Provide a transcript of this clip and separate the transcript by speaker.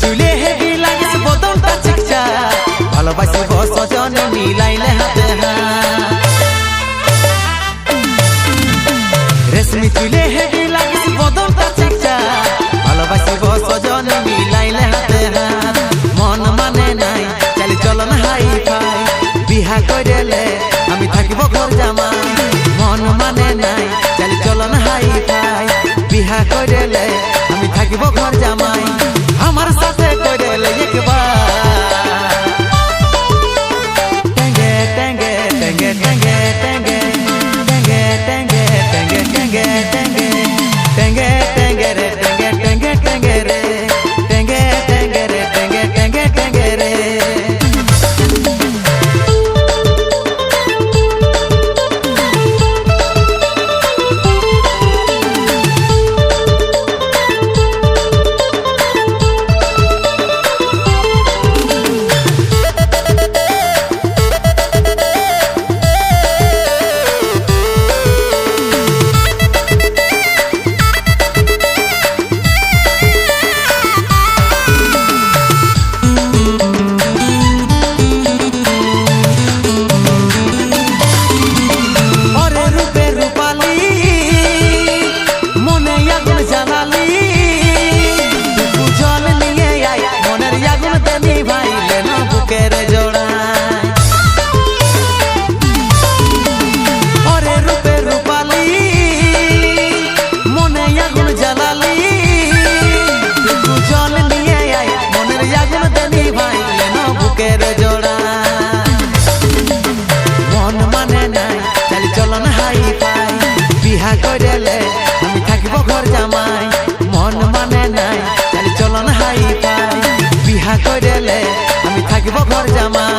Speaker 1: Julie. Lie tenge tengere mejor llamar.